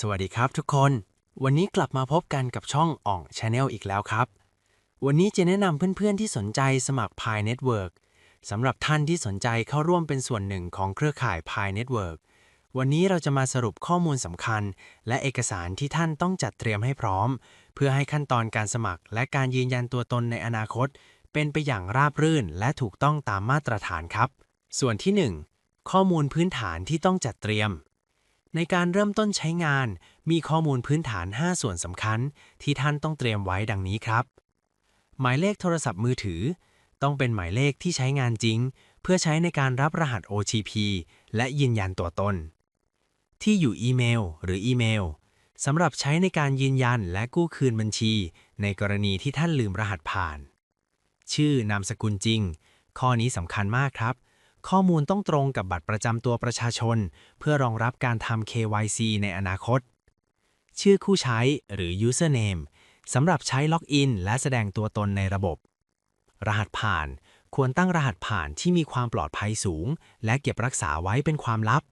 สวัสดีครับทุกคน วันนี้กลับมาพบกันกับช่องอ่อง Channel อีกแล้วครับ วันนี้จะแนะนำเพื่อนๆที่สนใจสมัคร Pi Network สำหรับท่านที่สนใจเข้าร่วมเป็นส่วนหนึ่งของเครือข่าย Pi Network วันนี้เราจะมาสรุปข้อมูลสำคัญ และเอกสารที่ท่านต้องจัดเตรียมให้พร้อม เพื่อให้ขั้นตอนการสมัคร และการยืนยันตัวตนในอนาคต เป็นไปอย่างราบรื่น และถูกต้องตามมาตรฐานครับ ส่วนที่ 1 ข้อมูลพื้นฐานที่ต้องจัดเตรียม ในการเริ่มต้นใช้งาน มีข้อมูลพื้นฐาน 5 ส่วนสำคัญ ที่ท่านต้องเตรียมไว้ดังนี้ครับ หมายเลขโทรศัพท์มือถือ ต้องเป็นหมายเลขที่ใช้งานจริง เพื่อใช้ในการรับรหัส OTP และยืนยันตัวตน ที่อยู่อีเมล หรืออีเมลสำหรับใช้ในการยืนยันและกู้คืนบัญชี ในกรณีที่ท่านลืมรหัสผ่าน ชื่อนามสกุลจริง ข้อนี้สำคัญมากครับ ข้อมูลต้องตรงกับบัตรประจำตัวประชาชน เพื่อรองรับการทำ KYC ในอนาคต ชื่อคู่ใช้หรือ username สำหรับใช้ล็อกอินและแสดงตัวตนในระบบ รหัสผ่านควรตั้งรหัสผ่านที่มีความปลอดภัยสูง และเก็บรักษาไว้เป็นความลับ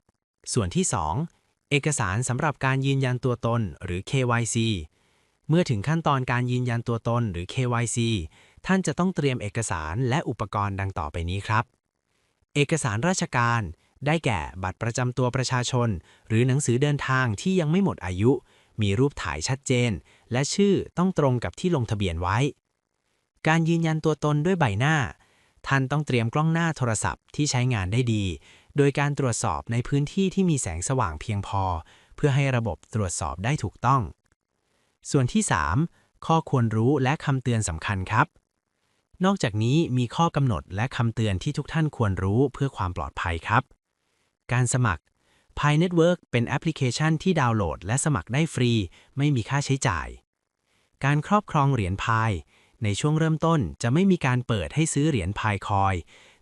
ส่วนที่ 2 เอกสารสำหรับการยืนยันตัวตนหรือ KYC เมื่อถึงขั้นตอนการยืนยันตัวตนหรือ KYC ท่านจะต้องเตรียมเอกสารและอุปกรณ์ดังต่อไปนี้ครับ เอกสารราชการ ได้แก่บัตรประจำตัวประชาชน หรือหนังสือเดินทางที่ยังไม่หมดอายุ มีรูปถ่ายชัดเจน และชื่อต้องตรงกับที่ลงทะเบียนไว้ การยืนยันตัวตนด้วยใบหน้า ท่านต้องเตรียมกล้องหน้าโทรศัพท์ที่ใช้งานได้ดี โดยการตรวจสอบในพื้นที่ที่มีแสงสว่างเพียงพอ เพื่อให้ระบบตรวจสอบได้ถูกต้อง ส่วนที่ 3 ข้อควรรู้และคำเตือนสำคัญครับ นอกจากนี้มีข้อกำหนดและคำเตือนที่ทุกท่านควรรู้เพื่อความปลอดภัยครับ การสมัคร Pi Network เป็นแอปพลิเคชันที่ดาวน์โหลด และสมัครได้ฟรี ไม่มีค่าใช้จ่าย การครอบครองเหรียญพายในช่วงเริ่มต้นจะไม่มีการเปิดให้ซื้อเหรียญพายคอย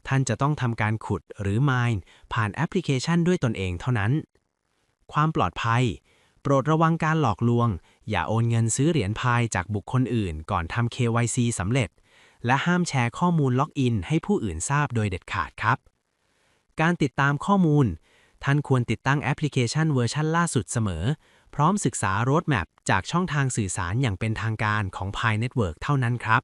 ท่านจะต้องทำการขุดหรือ mine ผ่านแอปพลิเคชันด้วยตนเองเท่านั้น ความปลอดภัย โปรดระวังการหลอกลวง อย่าโอนเงินซื้อเหรียญพายจากบุคคลอื่น ก่อนทำ KYC สำเร็จ และห้ามแชร์ข้อมูลล็อกอินให้ผู้อื่นทราบโดยเด็ดขาดครับ การติดตามข้อมูล ท่านควรติดตั้งแอปพลิเคชันเวอร์ชันล่าสุดเสมอ พร้อมศึกษา Roadmap จากช่องทางสื่อสารอย่างเป็นทางการของ Pi Network เท่านั้นครับ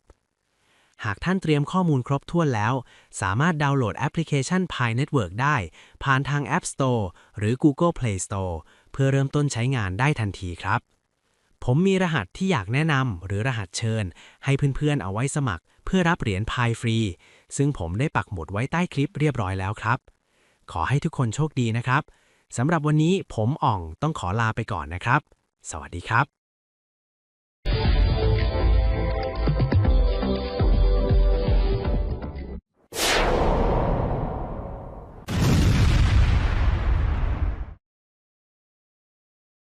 หากท่านเตรียมข้อมูลครบถ้วนแล้ว สามารถดาวน์โหลดแอปพลิเคชัน Pi Network ได้ ผ่านทาง App Store หรือ Google Play Store เพื่อเริ่มต้นใช้งานได้ทันทีครับผมมีรหัสที่อยากแนะนำหรือรหัสเชิญ ให้เพื่อนๆ เอาไว้สมัคร เพื่อรับเหรียญพายฟรี ซึ่งผมได้ปักหมุดไว้ใต้คลิปเรียบร้อยแล้วครับ ขอให้ทุกคนโชคดีนะครับสำหรับวันนี้ผมอ่องต้องขอลาไปก่อนนะครับ สวัสดีครับ